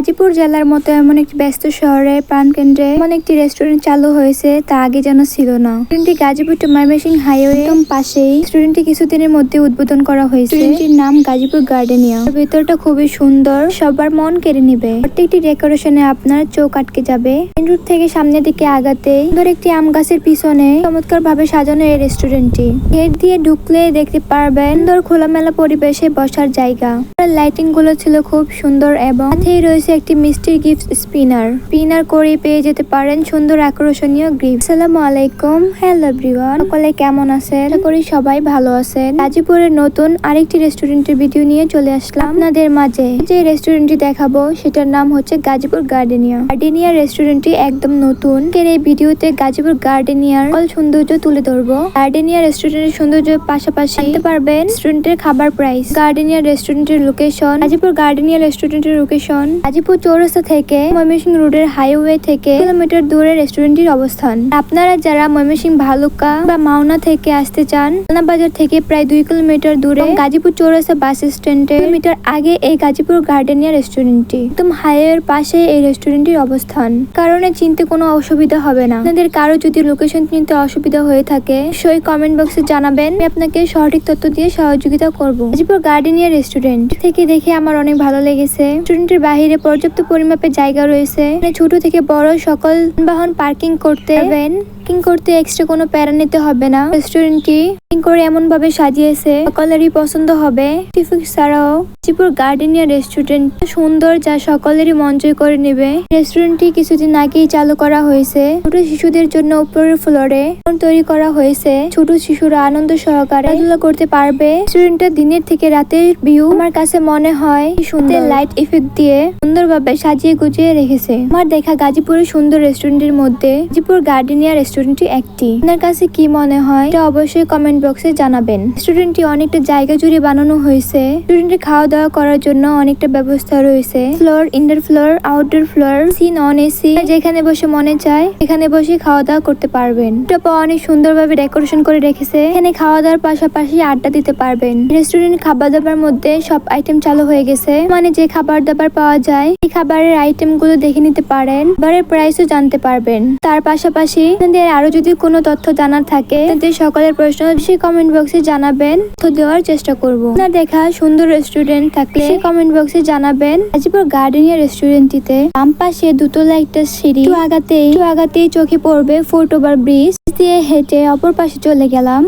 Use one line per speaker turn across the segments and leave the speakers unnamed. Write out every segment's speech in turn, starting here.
গাজীপুর জেলার মতো এমন একটি ব্যস্ত শহরে প্রাণকেন্দ্রে এমন একটি রেস্টুরেন্ট চালু হয়েছে তা আগে যেন ছিল না। রেস্টুরেন্টটি গাজীপুর টু ময়মনসিংহ হাইওয়ে একদম পাশেই। রেস্টুরেন্টটি কিছুদিনের মধ্যে উদ্বোধন করা হয়েছে। রেস্টুরেন্টটির নাম গাজীপুর গার্ডেনিয়া ভেতরটা খুবই সুন্দর সবার মন কেড়ে নিবে। প্রত্যেকটি ডেকোরেশনে আপনার চোখ আটকে যাবে। মেন রোড থেকে সামনের দিকে আগাতেই সুন্দর একটি আম গাছের পিছনে চমৎকার ভাবে সাজানো এই রেস্টুরেন্টটি গেট দিয়ে ঢুকলে দেখতে পারবেন সুন্দর খোলামেলা পরিবেশে বসার জায়গা। লাইটিংগুলো ছিল খুব সুন্দর এবং সাথেই রয়েছে একটি মিষ্টির গিফট স্পিনার। স্পিনার করে পেয়ে যেতে পারেন সুন্দর আকর্ষণীয় গিফট। আসসালামু আলাইকুম। হ্যালো এভরিওয়ান সকলে কেমন আছেন? আশা করি সবাই ভালো আছেন। গাজীপুরের নতুন আরেকটি রেস্টুরেন্টের ভিডিও নিয়ে চলে আসলাম আপনাদের মাঝে। যে রেস্টুরেন্টটি দেখাবো, সেটার নাম হচ্ছে গাজীপুর গার্ডেনিয়া। গার্ডেনিয়া রেস্টুরেন্টটি একদম নতুন। এই ভিডিওতে গাজীপুর গার্ডেনিয়ার সকল সৌন্দর্য তুলে ধরবো। গার্ডেনিয়া রেস্টুরেন্টের সৌন্দর্যের পাশাপাশি জানতে পারবেন রেস্টুরেন্টের খাবার প্রাইস। গার্ডেনিয়া রেস্টুরেন্টের লোকেশন। গাজীপুর গার্ডেনিয়া রেস্টুরেন্টের লোকেশন। গাজীপুর চৌরাস্তা থেকে ময়মনসিংহ রোডের হাইওয়ে থেকে কিলোমিটার দূরে রেস্টুরেন্টটির অবস্থান। আপনারা যারা ময়মনসিংহ ভালুকা বা মাওনা থেকে আসতে চান বাজার থেকে প্রায় দুই কিলোমিটার দূরে গাজীপুর চৌরাস্তা বাস স্ট্যান্ডে কিলোমিটার আগে এই গাজীপুর গার্ডেনিয়া রেস্টুরেন্টটি। একদম হাইওয়ের পাশে এই রেস্টুরেন্টটির অবস্থান। কারণে চিনতে কোনো অসুবিধা হবে না। আপনাদের কারও যদি লোকেশন চিনতে অসুবিধা হয়ে থাকে সেই কমেন্ট বক্সে জানাবেন। আমি আপনাকে সঠিক তথ্য দিয়ে সহযোগিতা করব। Gazipur Gardenia restaurant. থেকে দেখে আমার অনেক ভালো লেগেছে। রেস্টুরেন্টের বাহিরে পর্যাপ্ত পরিমাপে জায়গা রয়েছে। ছোট থেকে বড় সকল বাহন পার্কিং করতে পারবেন। পার্কিং করতে এক্সট্রা কোনো প্যারা নিতে হবে না। রেস্টুরেন্টটি পার্কিং করে এমন ভাবে সাজিয়েছে সকলেরই পছন্দ হবে। টিফিক ছাড়াও গাজীপুর গার্ডেনিয়া রেস্টুরেন্ট সুন্দর যা সকলেরই মন জয় করে নেবে। রেস্টুরেন্টটি কিছুদিন আগেই চালু করা হয়েছে। ছোট শিশুদের জন্য উপরের ফ্লোরে তৈরি করা হয়েছে। ছোট শিশুরা আনন্দ সহকারে খেলাধুলা করতে পারবে। রেস্টুরেন্টটা দিনের থেকে রাতের ভিউ আমার কাছে মনে হয় সুন্দর। লাইট ইফেক্ট দিয়ে সুন্দরভাবে সাজিয়ে গুছিয়ে রেখেছে। আমার দেখা গাজীপুরের সুন্দর রেস্টুরেন্টের মধ্যে গাজীপুর গার্ডেনিয়া রেস্টুরেন্টটি একটি। আপনার কাছে কি মনে হয়? এটা অবশ্যই কমেন্ট বক্সে জানাবেন। রেস্টুরেন্টটি অনেকটা জায়গা জুড়ে বানানো হয়েছে। রেস্টুরেন্টে খাওয়া দাওয়া করার জন্য অনেকটা ব্যবস্থা রয়েছে। Floor indoor floor outdoor floor C non AC যেখানে বসে মনে চায় এখানে বসে খাওয়া দাওয়া করতে পারবেন। এটা অনেক সুন্দরভাবে ডেকোরেশন করে রেখেছে। এখানে খাওয়া দাওয়ার পাশাপাশি আড্ডা দিতে পারবেন। রেস্টুরেন্ট খাবার দাবার মধ্যে সব আইটেম চালু হয়ে গেছে। মানে যে খাবার দাবার পাওয়া যায়, এই খাবারের আইটেমগুলো দেখে নিতে পারেন। খাবারের প্রাইসও জানতে পারবেন। তার পাশাপাশি আপনাদের আরও যদি কোনো তথ্য জানার থাকে সকলের প্রশ্ন সেই কমেন্ট বক্সে জানাবেন। তথ্য দেওয়ার চেষ্টা করব। না দেখা সুন্দর রেস্টুরেন্ট থাকলে সেই কমেন্ট বক্সে জানাবেন। গাজীপুর গার্ডেনিয়া রেস্টুরেন্টটিতে বাম পাশে দুতলা একটা সিঁড়ি, একটু আগাতেই আগাতেই চোখে পড়বে ফুট ওভার ব্রিজ দিয়ে হেঁটে অপর পাশে চলে গেলাম।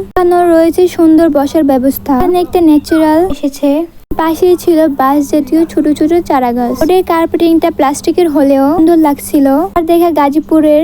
রয়েছে সুন্দর বসার ব্যবস্থা। এখানে একটা ন্যাচারাল এসেছে। পাশেই ছিল বাঁশ জাতীয় ছোট ছোট চারা গাছ ওদের কার্পেটিংটা প্লাস্টিকের হলেও সুন্দর লাগছিল। আর দেখা গাজীপুরের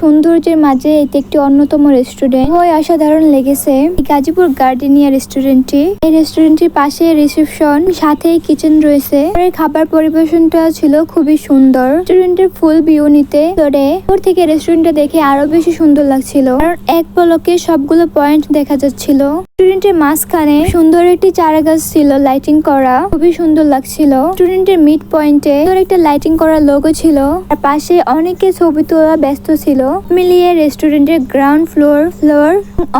সৌন্দর্যের মাঝে এটি একটি অন্যতম রেস্টুরেন্ট ওই অসাধারণ লেগেছে গাজীপুর গার্ডেনিয়া রেস্টুরেন্টটি এই রেস্টুরেন্টটির পাশে রিসেপশন সাথে কিচেন রয়েছে। খাবার পরিবেশনটা ছিল খুবই সুন্দর। রেস্টুরেন্টের ফুল ভিউ নিতে ধরে ওর থেকে রেস্টুরেন্টটা দেখে আরও বেশি সুন্দর লাগছিল। কারণ এক পলকে সবগুলো পয়েন্ট দেখা যাচ্ছিল। রেস্টুরেন্টের মাঝখানে সুন্দর একটি চারা গাছ ছিল লাইটিং করা খুবই সুন্দর লাগছিল। রেস্টুরেন্টের মিড পয়েন্টে একটা লাইটিং করা লোগো ছিল। আর পাশে অনেকে ছবি তোলা ব্যস্ত ছিল। মিলিয়ে রেস্টুরেন্টের গ্রাউন্ড ফ্লোর ফ্লোর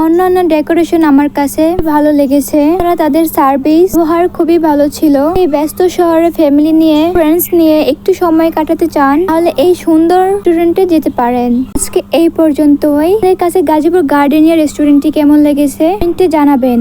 অন্যান্য ডেকোরেশন আমার কাছে ভালো লেগেছে। তারা তাদের সার্ভিস ব্যবহার খুবই ভালো ছিল। এই ব্যস্ত শহরে ফ্যামিলি নিয়ে ফ্রেন্ডস নিয়ে একটু সময় কাটাতে চান, তাহলে এই সুন্দর রেস্টুরেন্টে যেতে পারেন। আজকে এই পর্যন্তই। কাছে গাজীপুর গার্ডেনিয়া রেস্টুরেন্টটি কেমন লেগেছে? জানাবেন।